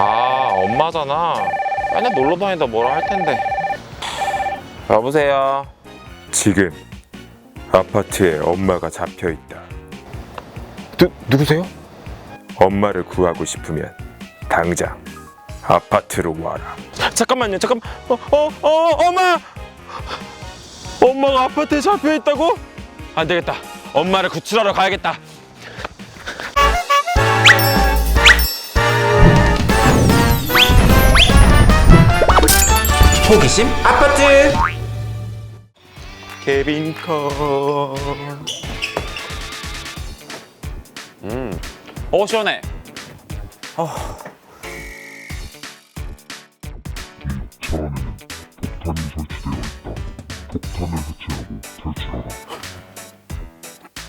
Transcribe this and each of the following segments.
아 엄마잖아 맨날 놀러 다니다 뭐라 할 텐데 여보세요 지금 아파트에 엄마가 잡혀 있다. 누, 누구세요? 엄마를 구하고 싶으면 당장 아파트로 와라. 잠깐만요 잠깐 어, 어, 어 엄마 엄마가 아파트에 잡혀 있다고? 안 되겠다 엄마를 구출하러 가야겠다 호기심 아파트 케빈 컷 음. 어 시원해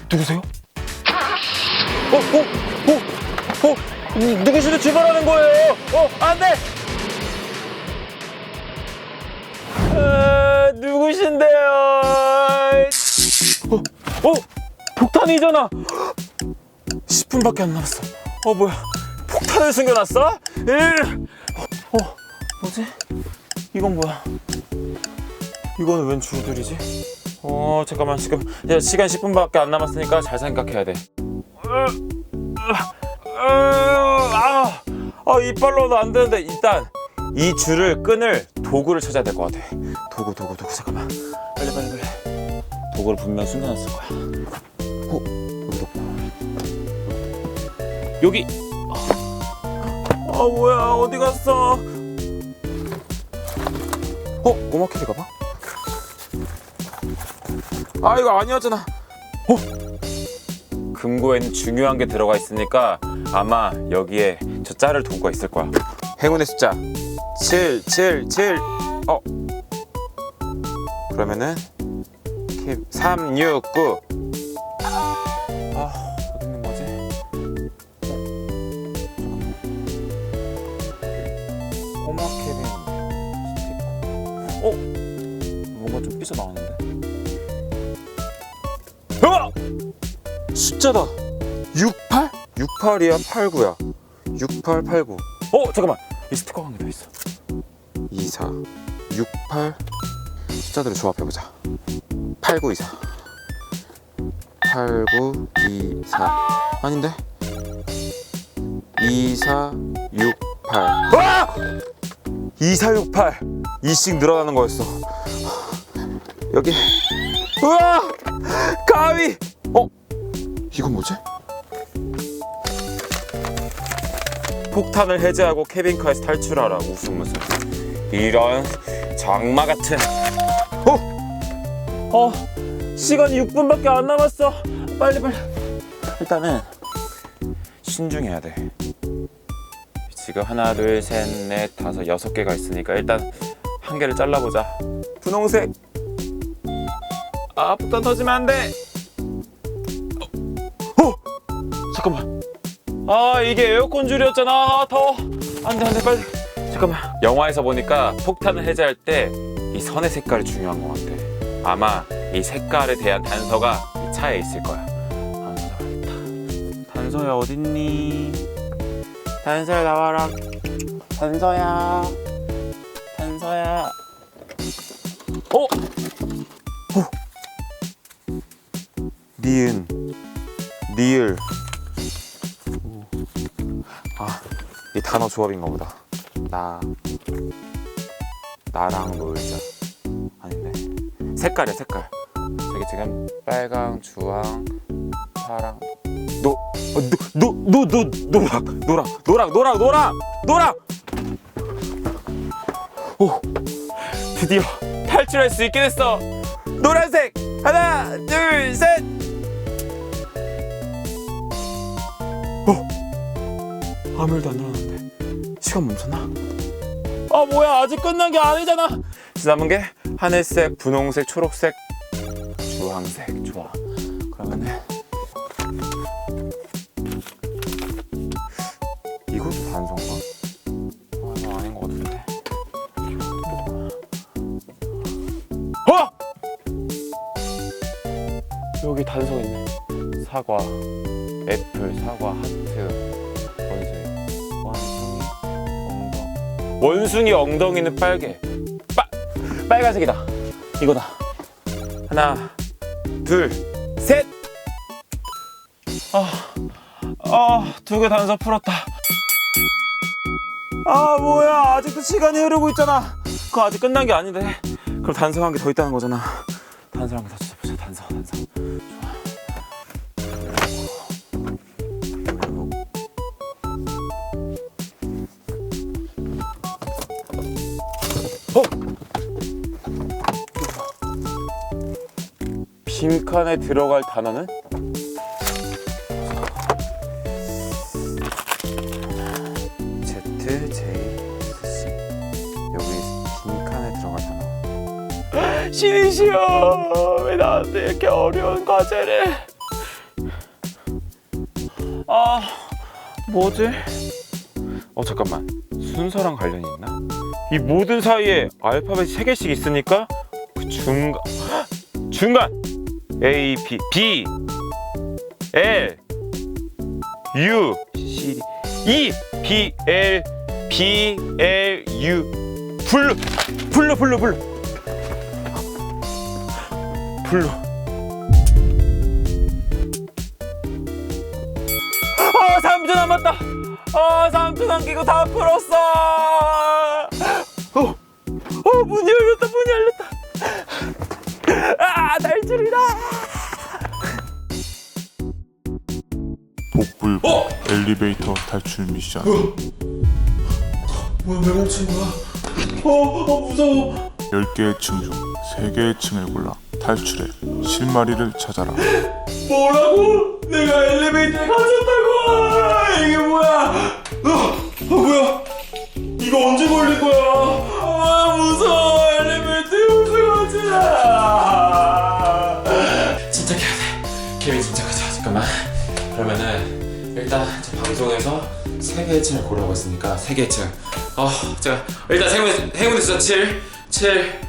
누구세요? 어, 어, 어, 어, 누구신데 출발하는 거예요? 어, 안 돼! 누구신데요? 어, 어, 폭탄이잖아! 10분밖에 안 남았어. 어, 뭐야. 폭탄을 숨겨놨어? 일! 어, 뭐지? 이건 뭐야? 이거는 웬 줄들이지? 어 잠깐만 지금 야, 시간 10분밖에 안 남았으니까 잘 생각해야 돼. 아, 아 이빨로도 안 되는데 일단 이 줄을 끊을 도구를 찾아야 될 것 같아. 도구 도구 도구 잠깐만 빨리 빨리 빨리 도구를 분명 숨겨놨을 거야. 어 여기 도구 여기 아 뭐야 어디 갔어? 어 캐리 가봐. 아 이거 아니었잖아. 어? 금고에는 중요한 게 들어가 있으니까 아마 여기에 저 짤을 도구가 있을 거야. 행운의 숫자 7, 7, 7. 어? 그러면은 3, 6, 9. 아 있는 거지? 꼬마 스티커. 어? 뭔가 좀 삐져 나왔는데. 어! 숫자다. 68? 68이야, 89야. 68, 89. 어, 잠깐만. 이 스티커 관계도 있어. 24, 68. 숫자들을 조합해보자. 89, 24. 89, 24. 아닌데? 24, 68. 와! 2468. 2씩 늘어나는 거였어. 여기. 우와! 가위! 어? 이건 뭐지? 폭탄을 해제하고 케빈카에서 탈출하라 웃음 웃음 이런 장마 같은 어? 어 시간이 6분밖에 안 남았어 빨리 빨리 일단은 신중해야 돼 지금 하나 둘 셋 넷 다섯 여섯 개가 있으니까 일단 한 개를 잘라보자 분홍색 아 폭탄 터지면 안돼 어? 잠깐만. 아 이게 에어컨 줄이었잖아. 아, 더워. 안돼 안돼 빨리. 잠깐만. 영화에서 보니까 폭탄을 해제할 때 이 선의 색깔이 중요한 것 같아. 아마 이 색깔에 대한 단서가 이 차에 있을 거야. 아, 찾아봐야겠다. 단서야 어딨니? 단서야 나와라. 단서야. 단서야. 어? 어? 니은, 니을. 오. 아, 이 단어 조합인가 보다. 나, 나랑 놀자. 아닌데. 색깔이야, 색깔. 저기 지금 빨강, 주황, 파랑, 노, 어, 노랑, 노랑, 노랑, 노랑, 노랑, 노랑. 오, 드디어 탈출할 수 있게 됐어. 노란색 하나, 둘, 셋. 아무 일도 안 일어났는데 시간 멈췄나? 아 뭐야. 아직 끝난 게 아니잖아. 남은 게 하늘색, 분홍색, 초록색, 주황색. 좋아. 그러면은 이것도 단서인가? 아 이거 아닌 것 같은데. 어! 여기 단서 있네. 사과 애플, 사과, 하트 원숭이 엉덩이는 빨개. 빠, 빨간색이다. 이거다. 하나, 둘, 셋. 아, 아, 두 개 단서 풀었다. 아, 뭐야. 아직도 시간이 흐르고 있잖아. 그거 아직 끝난 게 아닌데. 그럼 단서 한 개 더 있다는 거잖아. 단서 한 개 더 빈칸에 들어갈 단어는? Z, J, 신이시여 왜 나한테 이렇게 어려운 과제를 아 뭐지? 어 잠깐만 순서랑 관련이 있나? 이 모든 사이에 알파벳이 세 개씩 있으니까 그 중간 중간 A B B. L. U. C E. B L. B L. U. 블루 블루 블루 블루 블루 아 3초 남았다. 아 3초 남기고 다 풀었어. 어, 어 문이 열렸다 문이 열렸다. 아 탈출이다 복불복 어? 엘리베이터 탈출 미션. 뭐야 왜 멈춘 거야? 어, 어 무서워. 10개의 층 중 3개의 층을 골라 탈출해 실마리를 찾아라. 뭐라고? 내가 엘리베이터에 갇혔다고! 이게 뭐야? 어, 어 뭐야? 이거 언제 걸린 거야 세 개의 층을 고르고 있으니까 세 개의 층 어, 제가 일단 행운, 행운의 숫자 7 7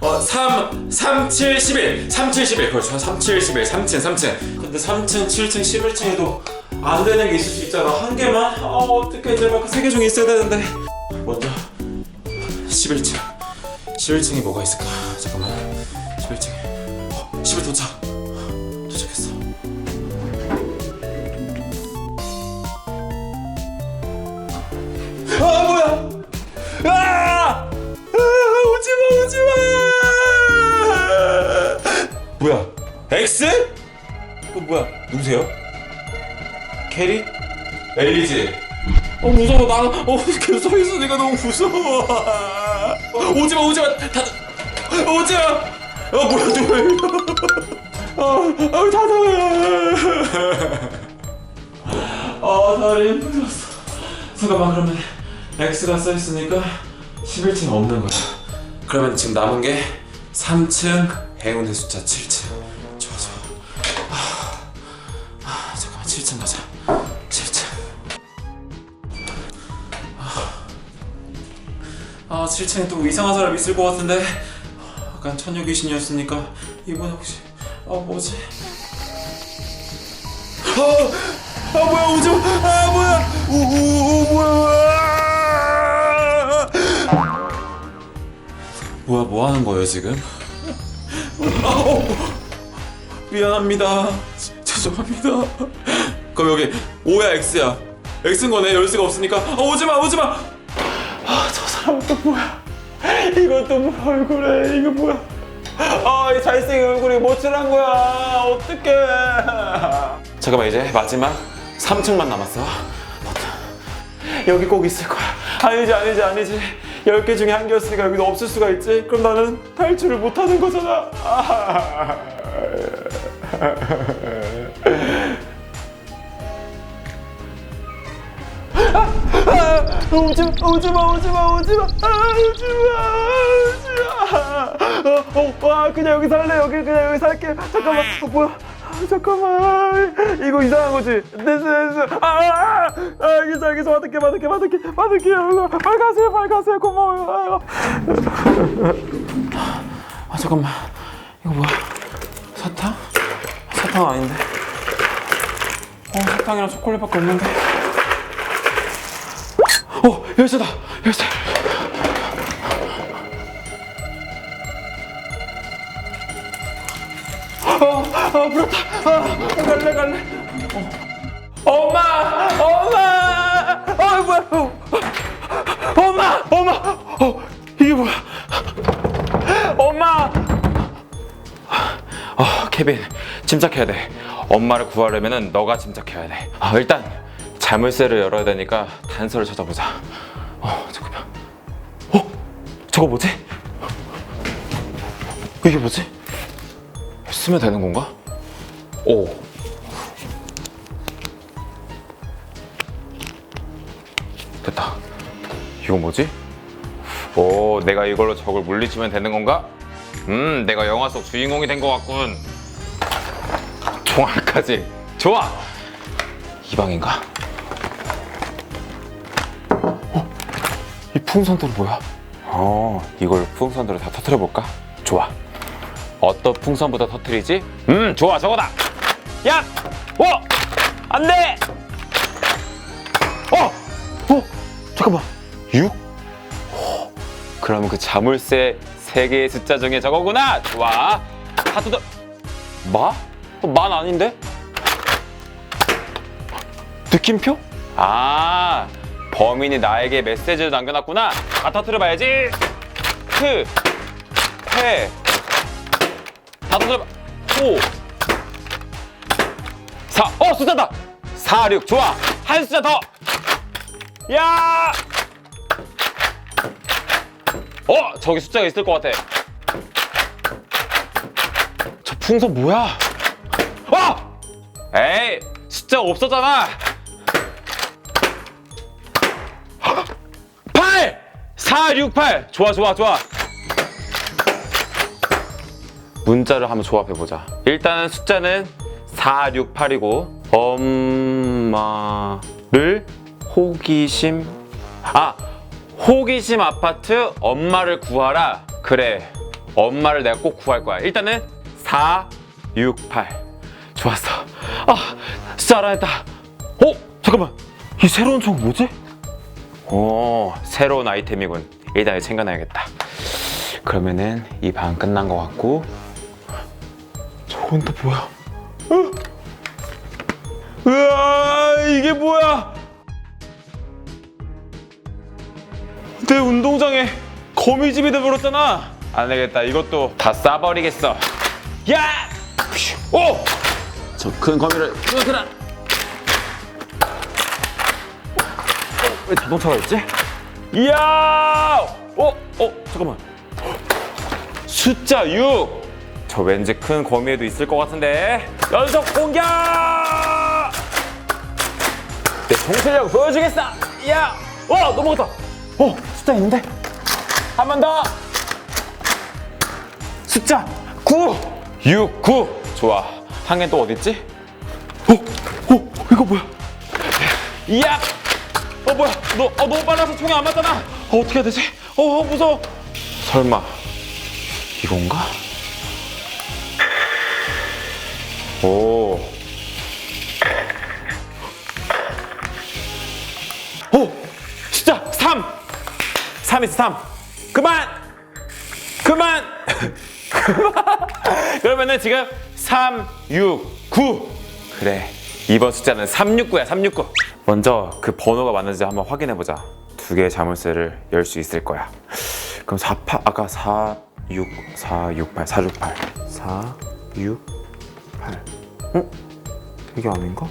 어, 3, 3, 7, 11 3, 7, 11 그렇죠 3, 7, 11 3층 3층 근데 3층, 7층, 11층에도 안 되는 게 있을 수 있잖아. 한 개만? 아 어떡해. 제발 그 세 개 중에 있어야 되는데. 먼저 11층. 11층에 뭐가 있을까? 잠깐만. 11층에. 어, 11 도착 오지마! 오지마 뭐야? X? 어 뭐야? 누구세요? 캐리? 엘리지. 어 무서워. 나어 계속 서 있으니까 너무 무서워. 어, 오지 마 오지 마. 다들 오지 마. 어 뭐야 누구예요 어 닫아요. 아 다리 힘들었어. 잠깐만 그러면 X가 써 있으니까 11층 없는 거야 그러면 지금 남은 게 3층 행운의 숫자 7층 좋아 좋아 아, 아 잠깐만 7층 가자 7층 아 7층에 또 이상한 사람 있을 것 같은데 약간 처녀 귀신이었으니까 이번 혹시 아 뭐지 아, 아 뭐야 오줌 아 뭐야 오오 뭐야 뭐야 뭐 하는 거예요 지금? 아우, 미안합니다. 죄송합니다. 그럼 여기 O야 X야. X인 거네. 열쇠가 없으니까. 아, 오지 마 오지 마! 아 저 사람은 또 뭐야? 이건 또뭐 얼굴에 이거 뭐야? 아이 잘생긴 얼굴이 뭐칠한 거야? 어떡해. 잠깐만 이제 마지막 3층만 남았어. 여기 꼭 있을 거야. 아니지 아니지 아니지 10개 중에 한 개였으니까 여기도 없을 수가 있지? 그럼 나는 탈출을 못하는 거잖아. 아. 아, 오지 마 오지 마 오지 마 오지 마. 아, 오지 마 오지 마. 어, 어, 아, 그냥 여기 살래. 여기 그냥 여기 살게. 잠깐만. 어, 뭐야? 아, 아, 잠깐만. 이거 이상한 거지? 됐어 됐어. 아, 아, 아, 아 여기서 여기서 받을게 받을게 받을게. 받을게 빨간색 빨간색 고마워요. 아 잠깐만. 이거 뭐야? 사탕? 사탕 아닌데. 어 사탕이랑 초콜릿밖에 없는데. 어 열쇠다. 열쇠. 아, 아, 불었다. 아 갈래 갈래. 어. 엄마 엄마. 아 뭐야? 어. 엄마 엄마. 어 이게 뭐야? 엄마. 어 케빈 침착해야 돼. 엄마를 구하려면은 너가 침착해야 돼. 아 일단 자물쇠를 열어야 되니까 단서를 찾아보자. 어 잠깐만. 어 저거 뭐지? 이게 뭐지? 쓰면 되는 건가? 오. 됐다. 이건 뭐지? 오, 내가 이걸로 적을 물리치면 되는 건가? 음, 내가 영화 속 주인공이 된 것 같군. 총알까지. 좋아. 이 방인가? 어, 이 풍선들은 뭐야? 어, 이걸 풍선으로 다 터트려 볼까? 좋아. 어떤 풍선부터 터트리지? 음, 좋아, 저거다. 야, 어, 안 돼. 어, 어, 잠깐만. 6? 어, 그럼 그 자물쇠 세 개의 숫자 중에 저거구나. 좋아. 다 뜯어. 마? 어, 만 아닌데? 느낌표? 아, 범인이 나에게 메시지를 남겨놨구나. 다 터트려봐야지. 크, 패, 다 터트려봐. 5, 4, 어, 숫자다! 4, 6, 좋아. 한 숫자 더. 야! 어, 저기 숫자가 있을 것 같아. 저 풍선 뭐야? 어! 에이, 숫자 없었잖아. 8! 4, 6, 8. 좋아, 좋아, 좋아. 문자를 한번 조합해보자. 일단은 숫자는 4, 6, 8이고, 엄마를 호기심, 아, 호기심 아파트 엄마를 구하라. 그래, 엄마를 내가 꼭 구할 거야. 일단은 4, 6, 8. 좋았어. 아, 알아냈다. 어? 잠깐만. 이 새로운 총 뭐지? 오, 새로운 아이템이군. 일단 이거 챙겨놔야겠다. 그러면은 이 방 끝난 것 같고 저건 또 뭐야? 어? 으아 이게 뭐야? 내 운동장에 거미집이 돼버렸잖아. 안 되겠다. 이것도 다 싸버리겠어. 야! 오! 저 큰 거미를 끊어라. 왜 자동차가 있지? 이야! 어? 어? 잠깐만. 숫자 6! 저 왠지 큰 거미에도 있을 것 같은데. 연속 공격! 내 정실력 보여주겠어! 야! 어! 넘어갔다! 어! 숫자 있는데? 한 번 더! 숫자 9! 6, 9! 좋아. 한개또 어딨지? 어? 어? 이거 뭐야? 이야! 어 뭐야? 너 어, 너무 빨라서 총이 안 맞잖아. 어, 어떻게 해야 되지? 어, 어 무서워. 설마 이건가? 오. 오! 숫자 3! 3 있어 3. 그만! 그만! 그만! 그러면은 지금 3, 6, 9. 그래. 이번 숫자는 369야, 369. 먼저 그 번호가 맞는지 한번 확인해 보자. 두 개의 자물쇠를 열 수 있을 거야. 그럼 4, 8, 아까 4, 6, 4, 6, 8, 4, 6, 8. 4, 6, 8. 어? 이게 아닌가?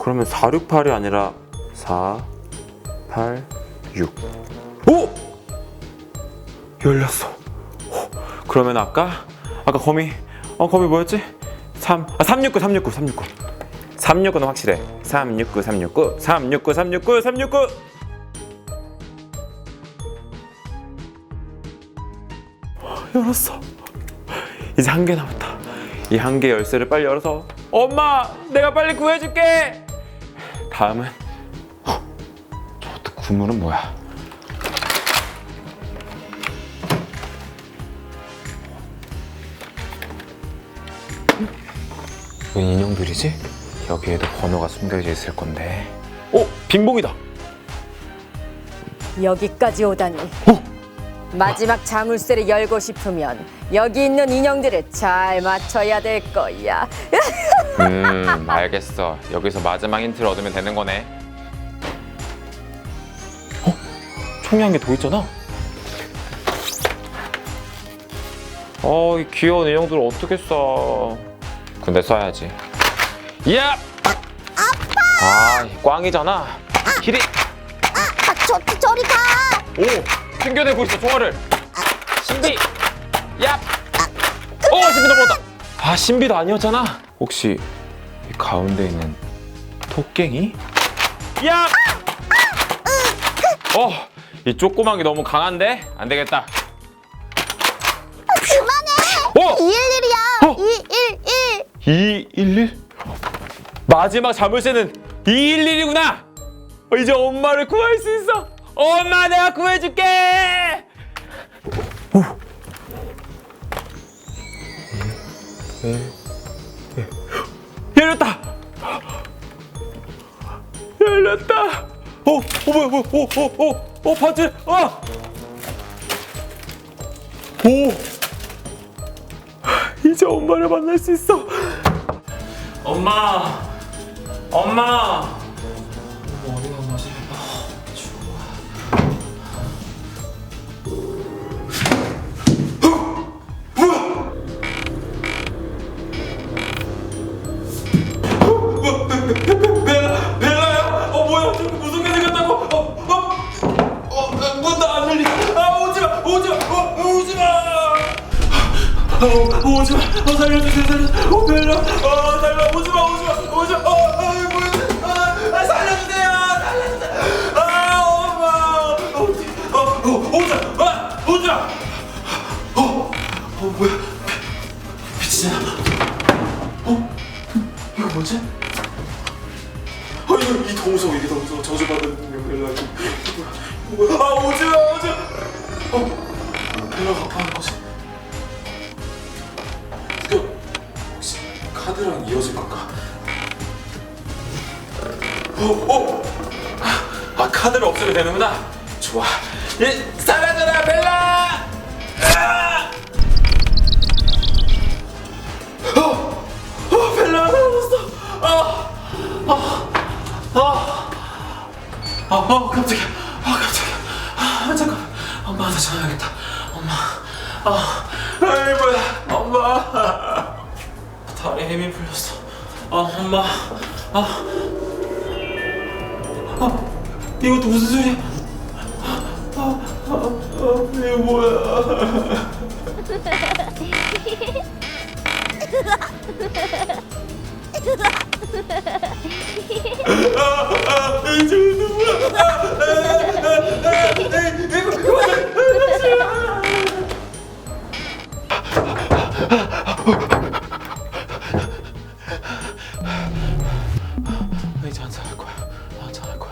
그러면 4, 6, 8이 아니라 4, 8, 6. 오! 열렸어. 어, 그러면 아까 아까 거미 어 거미 뭐였지? 3 아, 369 369 369 369는 확실해 369 369 369 369 369 열었어 이제 한 개 남았다 이한개 열쇠를 빨리 열어서 엄마 내가 빨리 구해줄게 다음은 어, 저것도 구물은 뭐야 웬 인형들이지? 여기에도 번호가 숨겨져 있을 건데. 오, 빙봉이다. 여기까지 오다니 마지막 자물쇠를 열고 싶으면 여기 있는 인형들을 잘 맞춰야 될 거야. 음 알겠어 여기서 마지막 힌트를 얻으면 되는 거네 어? 총이 한개더 있잖아 어 이 귀여운 인형들 어떻게 써 근데 써야지 야! 아빠! 아 꽝이잖아 길이 아, 저, 저리 가! 오! 챙겨내고 있어 총알을 신비! 야! 어 신비 넘어갔다 아 신비도 아니었잖아 혹시 이 가운데 있는 토깽이? 야! 어! 이 조그만 게 너무 강한데? 안 되겠다 그만해! 어! 211이야! 어? 211! 211? 마지막 자물쇠는 211이구나! 어, 이제 엄마를 구할 수 있어! 엄마 내가 구해줄게! 오. 열렸다! 열렸다! 어, 어 뭐야 뭐야 어, 어, 어, 어 봤지? 어! 오! 이제 엄마를 만날 수 있어. 엄마, 엄마. 무서워, 이게 더 무서워. 저주받은 벨라. 뭐야? 아, 아, 어, 깜짝이야. 아, 깜짝이야. 아, 잠깐. 엄마한테 전화해야겠다. 엄마. 아, 아이 뭐야, 엄마. 다리에 힘이 풀렸어. 아, 엄마. 아, 아, 이것도 무슨 소리야? 아, 아, 아, 이거 뭐야? 아, 아, 아, 아, 이거, 이제 거야. 안 살할 거야.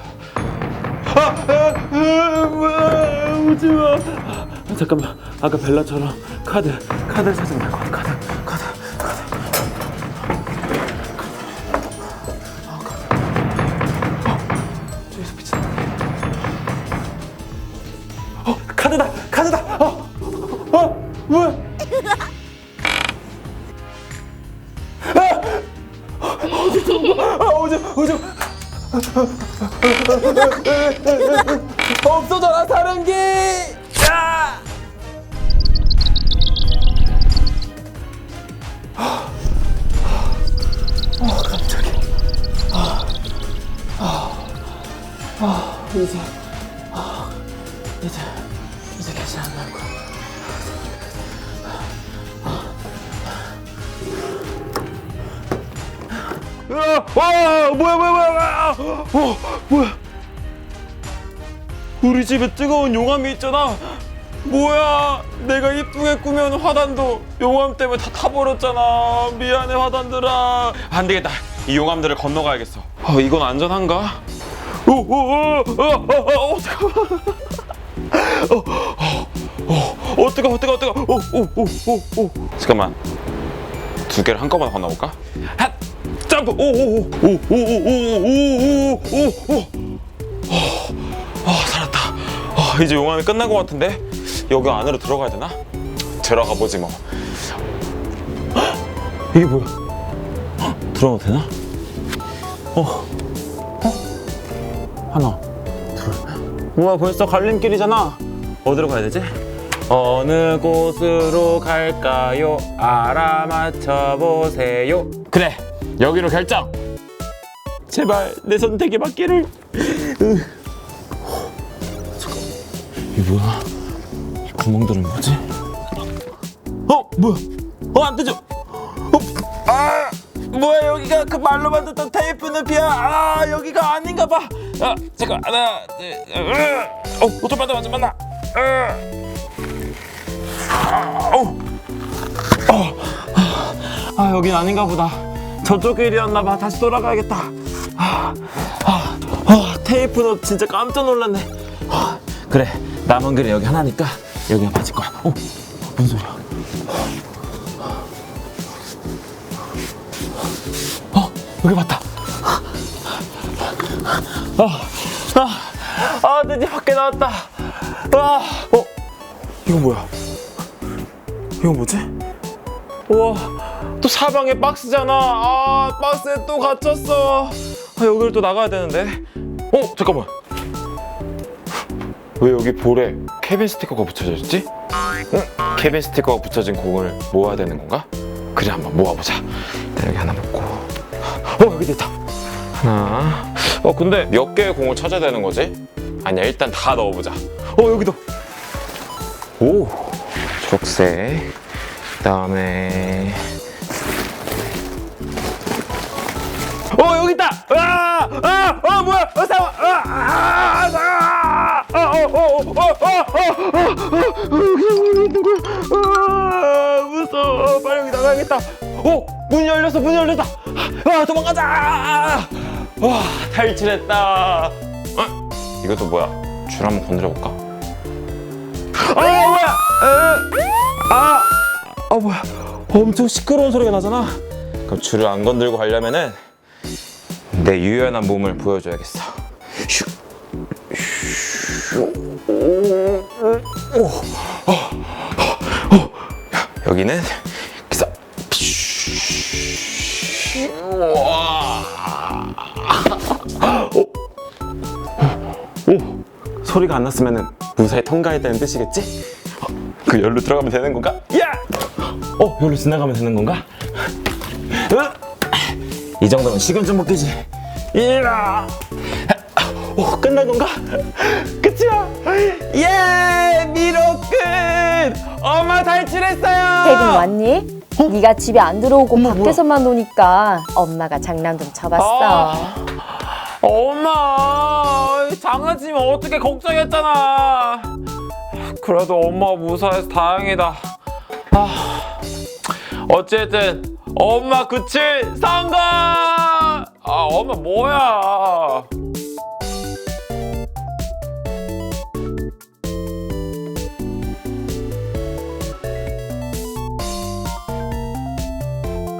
아, 아, 아. 아, 잠깐만. 아까 벨라처럼 카드, 카드를 찾으면 될것 같아. 카드, 카드, 카드. 없어져라 사랑기! 야! 아, 깜짝이야. 아, 아, 아, 이제, 아, 이제, 이제 괜찮을 거야. 아, 와, 뭐야, 뭐야, 뭐야, 뭐야, 어, 뭐야? 우리 집에 뜨거운 용암이 있잖아. 뭐야? 내가 이쁘게 꾸며놓은 화단도 용암 때문에 다 타버렸잖아. 미안해 화단들아. 안 되겠다. 이 용암들을 건너가야겠어. 어, 이건 안전한가? 오, 오, 오, 오, 오, 오, 오, 잠깐만. 어, 어, 어, 어, 뜨거, 워 뜨거, 워 뜨거. 워 오, 오, 오, 오, 오. 잠깐만. 두 개를 한꺼번에 건너볼까? 핫, 점프. 오, 오, 오, 오, 오, 오, 오, 오, 오, 오, 오. 아 아, 이제 용암이 끝난 것 같은데 여기 안으로 들어가야 되나? 들어가 보지 뭐. 헉! 이게 뭐야? 헉, 들어가도 되나? 어, 어, 하나, 둘. 우와 벌써 갈림길이잖아. 어디로 가야 되지? 어느 곳으로 갈까요? 알아맞혀 보세요. 그래, 여기로 결정. 제발 내 선택이 맞기를. 이게 뭐야? 이 구멍들은 뭐지? 어 뭐야? 어안 뜨죠? 어, 아 뭐야 여기가 그 말로만 듣던 테이프 늪이야. 아 여기가 아닌가 봐. 아 잠깐 하나 둘, 으, 어 오줌 마다 오줌 마다. 아, 어, 어, 아 여긴 아닌가 보다. 저쪽 길이었나 봐. 다시 돌아가야겠다. 아, 아, 아, 테이프 너 진짜 깜짝 놀랐네. 아, 그래 남은 길이 여기 하나니까 여기가 맞을 거야. 어, 무슨 소리야? 어, 여기 맞다. 아, 아, 아, 드디어 밖에 나왔다. 와, 어, 이거 뭐야? 이거 뭐지? 우와, 또 사방에 박스잖아. 아, 박스에 또 갇혔어. 아, 여기를 또 나가야 되는데. 어, 잠깐만. 왜 여기 볼에 케빈 스티커가 붙여져 있지? 응? 케빈 스티커가 붙여진 공을 모아야 되는 건가? 그래, 한번 모아보자. 일단 여기 하나 먹고. 어, 여기 있다. 하나. 어, 근데 몇 개의 공을 찾아야 되는 거지? 아니야, 일단 다 넣어보자. 어, 여기도. 오, 초록색. 그 다음에 어 여기 있다. 아, 아, 아 뭐야? 어 사와. 아, 아, 아, 아, 그냥 있는 거야. 무서워. 빨리 여기 나가야겠다. 오, 문 열렸어, 문 열렸다. 아, 도망가자. 와, 탈출했다. 어? 이것도 뭐야? 줄 한번 건드려 볼까? 아, 뭐야? 에, 아, 아 뭐야? 엄청 시끄러운 소리가 나잖아. 그럼 줄을 안 건들고 가려면은 내 유연한 몸을 보여줘야겠어. 여기는 기사. 소리가 안 났으면은 무사히 통과했다는 뜻이겠지? 어, 그 열로 들어가면 되는 건가? 야! 어, 열로 지나가면 되는 건가? 으! 이 정도면 식은 좀 먹기지. 이라! 어, 끝난 건가? 끝이야! 예! 미로 끝! 엄마 탈출했어요! 태균 왔니? 네가 집에 안 들어오고 밖에서만 노니까 엄마가 장난 좀 쳐봤어. 아. 엄마! 장난치면 어떻게 걱정했잖아! 그래도 엄마가 무사해서 다행이다. 아, 어쨌든 엄마 그칠 성공! 아 엄마 뭐야?